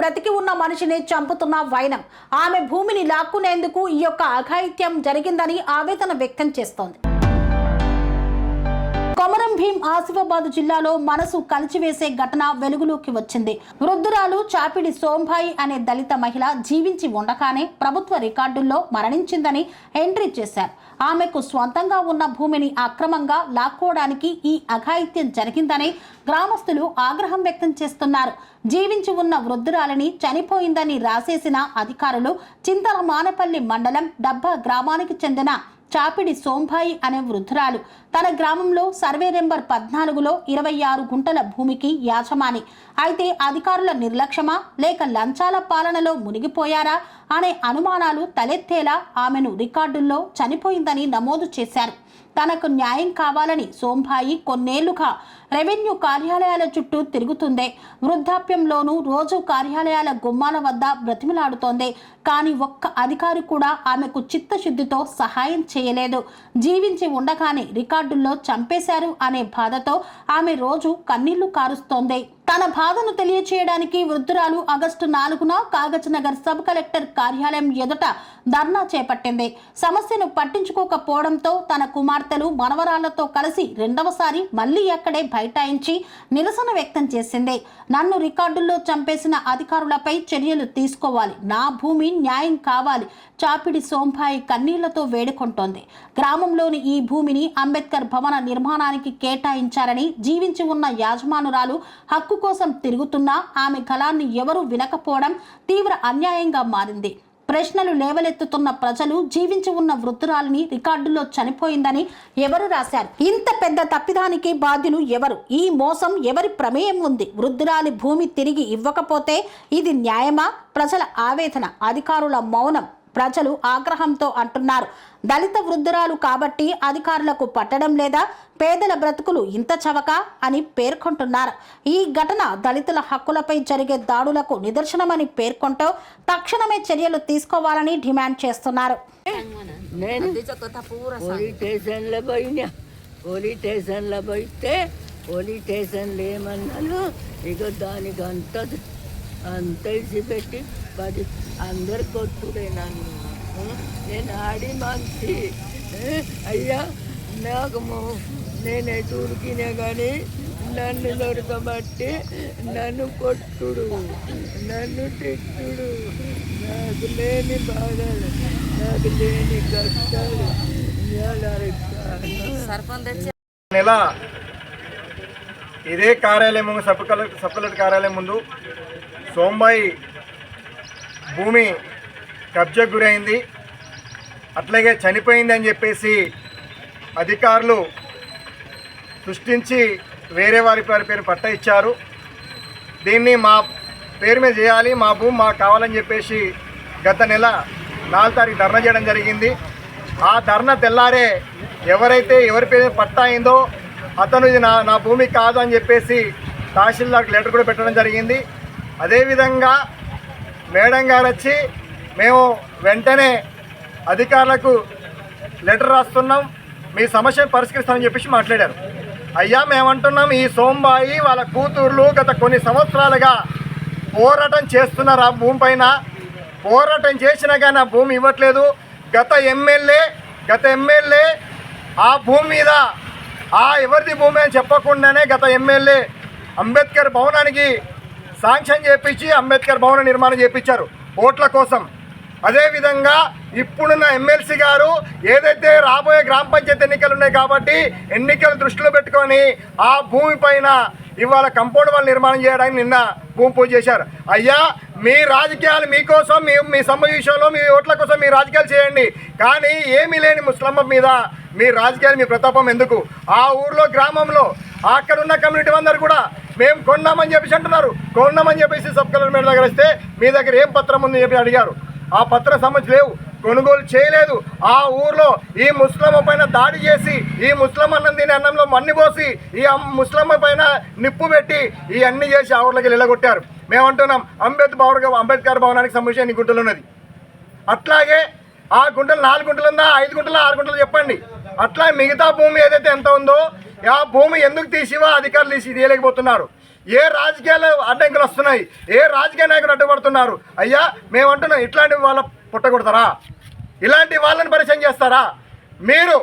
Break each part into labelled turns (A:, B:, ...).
A: బ్రతికి ఉన్న మనిషిని చంపుతున్న వైనం. ఆమె భూమిని లాక్కునేందుకు ఈ యొక్క అఘాయిత్యం జరిగిందని ఆవేదన వ్యక్తం చేస్తోంది. కొమరం భీం ఆసిఫాబాద్ జిల్లాలో మనసు కలిచివేసే ఘటన వెలుగులోకి వచ్చింది. వృద్ధురాలు చాపిడి సోంభాయి అనే దళిత మహిళ జీవించి ఉండగానే ప్రభుత్వ రికార్డుల్లో మరణించిందని ఎంట్రీ చేశారు. ఆమెకు స్వంతంగా ఉన్న భూమిని అక్రమంగా లాక్కోవడానికి ఈ అఘాయిత్యం జరిగిందని గ్రామస్తులు ఆగ్రహం వ్యక్తం చేస్తున్నారు. జీవించి ఉన్న వృద్ధురాలిని చనిపోయిందని రాసేసిన అధికారులు చింతల మానపల్లి మండలం డబ్బా గ్రామానికి చెందిన చాపిడి సోంభాయి అనే వృద్ధురాలు తన గ్రామంలో సర్వే నెంబర్ పద్నాలుగులో ఇరవై ఆరు గుంటల భూమికి యాజమాని. అయితే అధికారుల నిర్లక్ష్యమా? లేక లంచాల పాలనలో మునిగిపోయారా? అనే అనుమానాలు తలెత్తేలా ఆమెను రికార్డుల్లో చనిపోయిందని నమోదు చేశారు. తనకు న్యాయం కావాలని సోంభాయి కొన్నేళ్ళుగా రెవెన్యూ కార్యాలయాల చుట్టూ తిరుగుతుందే. వృద్ధాప్యంలోనూ రోజు కార్యాలయాల గుమ్మాల వద్ద బ్రతిమలాడుతోంది. కానీ ఒక్క అధికారి కూడా ఆమెకు చిత్తశుద్ధితో సహాయం చేయలేదు. జీవించి ఉండగానే రికార్డుల్లో చంపేశారు అనే బాధతో ఆమె రోజు కన్నీళ్ళు కారుస్తోంది. తన బాధను తెలియచేయడానికి వృద్ధురాలు ఆగస్టు నాలుగున కాగజ్నగర్ సబ్ కలెక్టర్ కార్యాలయం ఎదుట ధర్నా చేపట్టింది. సమస్యను పట్టించుకోకపోవడంతో తన కుమార్తెలు మనవరాళ్ళతో కలిసి రెండవసారి మళ్ళీ అక్కడే బైఠాయించి నిరసన వ్యక్తం చేసింది. నన్ను రికార్డుల్లో చంపేసిన అధికారులపై చర్యలు తీసుకోవాలి. నా భూమి న్యాయం కావాలి. చాపిడి సోంభాయి కన్నీళ్ళతో వేడుకుంటోంది. గ్రామంలోని ఈ భూమిని అంబేద్కర్ భవన నిర్మాణానికి కేటాయించారని జీవించి ఉన్న యాజమానురాలు హక్కు కోసం తిరుగుతున్నా ఆమె కళాన్ని ఎవరూ వినకపోవడం తీవ్ర అన్యాయంగా మారింది. ప్రశ్నలు లేవలెత్తుతున్న ప్రజలు జీవించి ఉన్న వృద్ధురాలిని రికార్డులో చనిపోయిందని ఎవరు రాశారు? ఇంత పెద్ద తప్పిదానికి బాధ్యులు ఎవరు? ఈ మోసం ఎవరి ప్రమేయం ఉంది? వృద్ధురాలి భూమి తిరిగి ఇవ్వకపోతే ఇది న్యాయమా? ప్రజల ఆవేదన అధికారుల మౌనం ప్రజలు ఆగ్రహంతో అంటున్నారు. దళిత వృద్ధురాలు కాబట్టి అధికారులకు పట్టడం లేదా పేదల బ్రతుకులు ఇంత చవక అని పేర్కొంటున్నారు. ఈ ఘటన దళితుల హక్కులపై జరిగే దాడులకు నిదర్శనమని పేర్కొంటూ తక్షణమే చర్యలు తీసుకోవాలని డిమాండ్ చేస్తున్నారు.
B: పోలీస్ స్టేషన్లో పోయితే పోలీస్ స్టేషన్లు ఏమన్నాను? ఇక దానికి అంత అంత పెట్టి పది అందరు కొట్టుడే నన్ను. నేను ఆడి మనిషి ఆ, అయ్యా నాకు నేను ఎటు ఉరికినా కానీ నన్ను దొరకబట్టి నన్ను కొట్టుడు నన్ను తిట్టుడు. నాకు లేని బాధలు నాకు లేని కష్టాలు.
C: నెల ఇదే కార్యాలయం సబ్ కలెక్టర్ సబ్ కలెక్టర్ కార్యాలయం ముందు సోంబాయి భూమి కబ్జాకు గురైంది. అట్లాగే చనిపోయింది అని చెప్పేసి అధికారులు సృష్టించి వేరే వారి పేరు పేరు పట్ట ఇచ్చారు. దీన్ని మా పేరు మీద చేయాలి మా భూమి మాకు కావాలని చెప్పేసి గత నెల నాలుగు తారీఖు ధర్నా చేయడం జరిగింది. ఆ ధర్నా తెల్లారే ఎవరైతే ఎవరి పేరు పట్ట పట్టా అయిందో అతను ఇది నా నా భూమి కాదు అని చెప్పేసి తహసీల్దార్కి లెటర్ కూడా పెట్టడం జరిగింది. అదేవిధంగా మేడం గారు వచ్చి మేము వెంటనే అధికారులకు లెటర్ రాస్తున్నాం. మీ సమస్యను పరిష్కరిస్తామని చెప్పేసి మాట్లాడారు. అయ్యా మేమంటున్నాం ఈ సోంబాయి వాళ్ళ కూతుర్లు గత కొన్ని సంవత్సరాలుగా పోరాటం చేస్తున్నారు ఆ భూమి పైన? పోరాటం చేసినా కానీ ఆ భూమి ఇవ్వట్లేదు. గత ఎమ్మెల్యే గత ఎమ్మెల్యే ఆ భూమి మీద ఆ ఎవరిది భూమి అని చెప్పకుండానే గత ఎమ్మెల్యే అంబేద్కర్ భవనానికి శాంక్షన్ చేపించి అంబేద్కర్ భవన నిర్మాణం చేపించారు. ఓట్ల కోసం. అదేవిధంగా ఇప్పుడున్న ఎమ్మెల్సీ గారు ఏదైతే రాబోయే గ్రామ పంచాయతీ ఎన్నికలు ఉన్నాయి కాబట్టి ఎన్నికలు దృష్టిలో పెట్టుకొని ఆ భూమి పైన ఇవాళ కంపౌండ్ వాళ్ళు నిర్మాణం చేయడానికి నిన్న భూమి పూజ చేశారు. అయ్యా మీ రాజకీయాలు మీకోసం మీ మీ సమ్మ విషయంలో మీ ఓట్ల కోసం మీ రాజకీయాలు చేయండి. కానీ ఏమీ లేని ముస్లమ్మ మీద మీ రాజకీయాలు మీ ప్రతాపం ఎందుకు? ఆ ఊర్లో గ్రామంలో అక్కడ ఉన్న కమ్యూనిటీ అందరు కూడా మేము కొన్నామని చెప్పేసి అంటున్నారు. కొన్నామని చెప్పేసి సబ్ కలెక్టర్ మేడం దగ్గర వస్తే మీ దగ్గర ఏం పత్రం ఉందని చెప్పి అడిగారు. ఆ పత్రం సంబంధించి లేవు. కొనుగోలు చేయలేదు. ఆ ఊర్లో ఈ ముస్లమ్మ పైన దాడి చేసి ఈ ముస్లిం అన్నం తినే అన్నంలో మన్ని పోసి ఈ ముస్లమ్మ పైన నిప్పు పెట్టి ఈ అన్ని చేసి ఆ ఊర్లోకి వెళ్ళగొట్టారు. మేము అంటున్నాం అంబేద్కర్ భవన్ అంబేద్కర్ భవనానికి సంబంధించిన ఈ గుంటలు ఉన్నది. అట్లాగే ఆ గుంటలు నాలుగు గుంటలు ఉందా ఐదు గుంటలు? ఆరు గుంటలు? చెప్పండి. అట్లా మిగతా భూమి ఏదైతే ఎంత ఉందో ఆ భూమి ఎందుకు తీసివా? అధికారులు తీసి తీయలేకపోతున్నారు. ఏ రాజకీయాలు అడ్డంకులు వస్తున్నాయి? ఏ రాజకీయ నాయకులు అడ్డుపడుతున్నారు? అయ్యా మేము అంటున్నాం ఇట్లాంటి వాళ్ళ పుట్టగొడతారా ఇలాంటి వాళ్ళని పరిచయం చేస్తారా? మీరు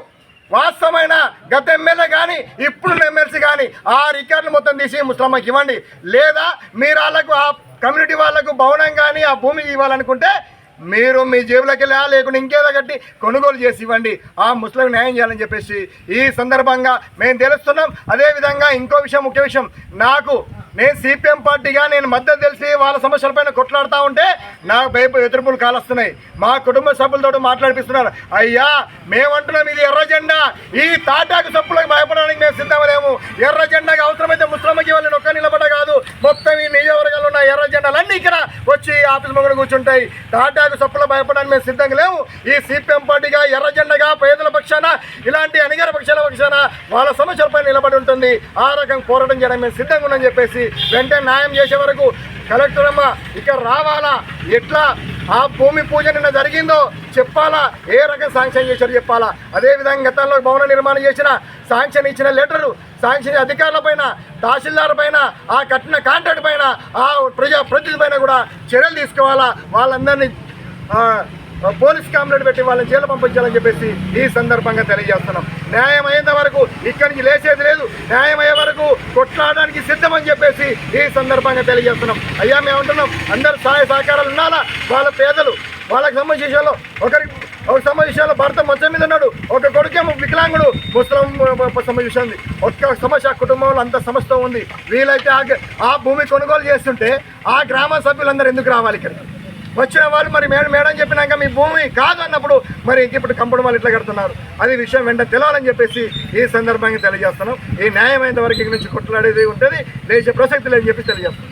C: వాస్తవమైన గత ఎమ్మెల్యే కానీ ఇప్పుడు ఎమ్మెల్సీ కానీ ఆ రికార్డులు మొత్తం తీసి ముస్లమ్మకి ఇవ్వండి. లేదా మీరు వాళ్ళకు ఆ కమ్యూనిటీ వాళ్ళకు భవనం కానీ ఆ భూమి ఇవ్వాలనుకుంటే మీరు మీ జేబులోకి వెళ్ళా లేకుండా ఇంకేదో కట్టి కొనుగోలు చేసి ఇవ్వండి. ఆ ముస్లిం న్యాయం చేయాలని చెప్పేసి ఈ సందర్భంగా మేము తెలుస్తున్నాం. అదేవిధంగా ఇంకో విషయం ముఖ్య విషయం. నాకు నేను సిపిఎం పార్టీగా నేను మద్దతు తెలిసి వాళ్ళ సమస్యలపైన కొట్లాడుతూ ఉంటే నాకు వైపు ఎదురుపులు కాలుస్తున్నాయి. మా కుటుంబ సభ్యులతో మాట్లాడిపిస్తున్నారు. అయ్యా మేమంటున్నాం ఇది ఎర్ర జెండా. ఈ తాటాకు సప్పులకు భయపడడానికి మేము సిద్ధమలేము. ఎర్ర జెండాకి అవసరమైతే ముస్లింకి వాళ్ళని ఒక్క నిలబడ కాదు. మొత్తం ఈ నియోజకవర్గంలో ఉన్న ఎర్ర జెండాలన్నీ ఇక్కడ వచ్చి ఆఫీస్ మొగడు కూర్చుంటాయి. తాటాకు సప్పులకు భయపడడానికి మేము సిద్ధంగా లేవు. ఈ సిపిఎం పార్టీగా ఎర్ర జెండగా పేదల పక్షాన ఇలాంటి అనిగర పక్షాల పక్షాన వాళ్ళ సమస్యలపై నిలబడి ఉంటుంది. ఆ రకం పోరాటం చేయడం మేము సిద్ధంగా ఉందని చెప్పేసి వెంటనే న్యాయం చేసే వరకు కలెక్టర్ అమ్మ ఇక్కడ రావాలా? ఎట్లా? ఆ భూమి పూజ నిన్న జరిగిందో చెప్పాలా? ఏ రకం శాంక్షన్ చేశారో చెప్పాలా? అదేవిధంగా గతంలో భవన నిర్మాణం చేసిన శాంక్షన్ ఇచ్చిన లెటరు శాంక్షన్ అధికారుల పైన తహసీల్దార్ పైన ఆ కట్టిన కాంట్రాక్ట్ పైన ఆ ప్రజా ప్రతినిధి పైన కూడా చర్యలు తీసుకోవాలా? వాళ్ళందరినీ పోలీస్ కంప్లైంట్ పెట్టి వాళ్ళని జైలు పంపించాలని చెప్పేసి ఈ సందర్భంగా తెలియజేస్తున్నాం. న్యాయం అయ్యేంత వరకు ఇక్కడి నుంచి లేచేది లేదు. న్యాయం అయ్యే వరకు కొట్లాడడానికి సిద్ధమని చెప్పేసి ఈ సందర్భంగా తెలియజేస్తున్నాం. అయ్యా మేము ఉంటున్నాం అందరు సహాయ సహకారాలు ఉండాలా? వాళ్ళ పేదలు వాళ్ళకి సంబంధించిన ఒకరికి ఒక సంబంధించిన విషయాల్లో భర్త మంచం మీద ఉన్నాడు. ఒక కొడుకేమో వికలాంగుడు. ముస్లిం సంబంధించి ఉంది ఒక్క సమస్య కుటుంబంలో అంత సమస్య ఉంది. వీలైతే ఆ భూమి కొనుగోలు చేస్తుంటే ఆ గ్రామ సభ్యులందరూ ఎందుకు రావాలి ఇక్కడ? వచ్చిన వాళ్ళు మరి మేడం మేడం చెప్పినాక మీ భూమి కాదు అన్నప్పుడు మరి ఇప్పుడు కంపెనీ వాళ్ళు ఇట్లా కడుతున్నారు? అది విషయం వెంట తెలవాలని చెప్పేసి ఈ సందర్భంగా తెలియజేస్తున్నాం. ఈ న్యాయమైన వరకు ఇక్కడి నుంచి కొట్లాడేది ఉంటుంది. లేచే ప్రసక్తి లేదని చెప్పి తెలియజేస్తున్నాం.